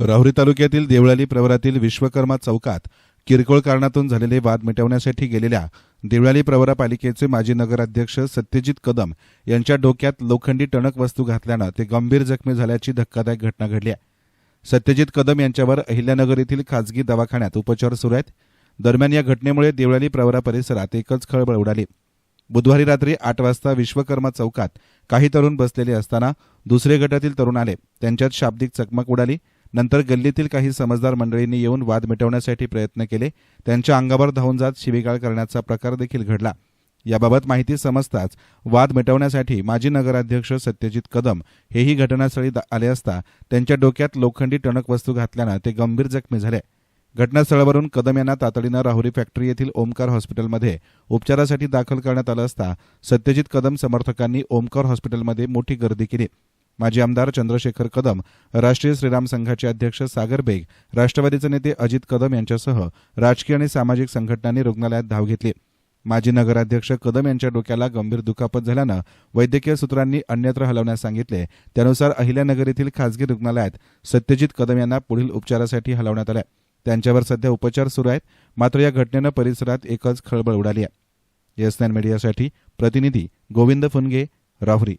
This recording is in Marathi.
राहुरी तालुक्यातील देवळाली प्रवरातील विश्वकर्मा चौकात किरकोळ कारणातून झालेले वाद मिटवण्यासाठी गेलेल्या देवळाली प्रवरा पालिकेचे माजी नगराध्यक्ष सत्यजित कदम यांच्या डोक्यात लोखंडी टणक वस्तू घातल्यानं ते गंभीर जखमी झाल्याची धक्कादायक घटना घडली आहे. सत्यजित कदम यांच्यावर अहिल्यानगर येथील खासगी दवाखान्यात उपचार सुरू आहेत. दरम्यान या घटनेमुळे देवळाली प्रवरा परिसरात एकच खळबळ उडाली. बुधवारी रात्री आठ वाजता विश्वकर्मा चौकात काही तरुण बसलेले असताना दुसरे गटातील तरुण आले. त्यांच्यात शाब्दिक चकमक उडाली. नंतर गल्लीतील काही समजदार मंडळींनी येऊन वाद मिटवण्यासाठी प्रयत्न केले. त्यांच्या अंगावर धावून जात शिवीगाळ करण्याचा प्रकार देखील घडला. याबाबत माहिती समजताच वाद मिटवण्यासाठी माजी नगराध्यक्ष सत्यजित कदम हेही घटनास्थळी आले असता त्यांच्या डोक्यात लोखंडी टणक वस्तू घातल्यानं ते गंभीर जखमी झाले. घटनास्थळावरून कदम यांना तातडीनं राहुरी फॅक्टरी येथील ओमकार हॉस्पिटलमध्ये उपचारासाठी दाखल करण्यात आलं असता सत्यजित कदम समर्थकांनी ओमकार हॉस्पिटलमध्ये मोठी गर्दी केली. माजी आमदार चंद्रशेखर कदम राष्ट्रीय श्रीराम संघाचे अध्यक्ष सागर बेग राष्ट्रवादीचे नेते अजित कदम यांच्यासह राजकीय आणि सामाजिक संघटनांनी रुग्णालयात धाव घेतली. माजी नगराध्यक्ष कदम यांच्या डोक्याला गंभीर दुखापत झाल्यानं वैद्यकीय सूत्रांनी अन्यत्र हलवण्यास सांगितले. त्यानुसार अहिल्यानगर येथील खासगी रुग्णालयात सत्यजित कदम यांना पुढील उपचारासाठी हलवण्यात आलं त्यांच्यावर सध्या उपचार सुरू आहेत. मात्र या घटनेनं परिसरात एकच खळबळ उडाली आहे. येस नाईन मीडियासाठी प्रतिनिधी गोविंद फुनगे राहुरी.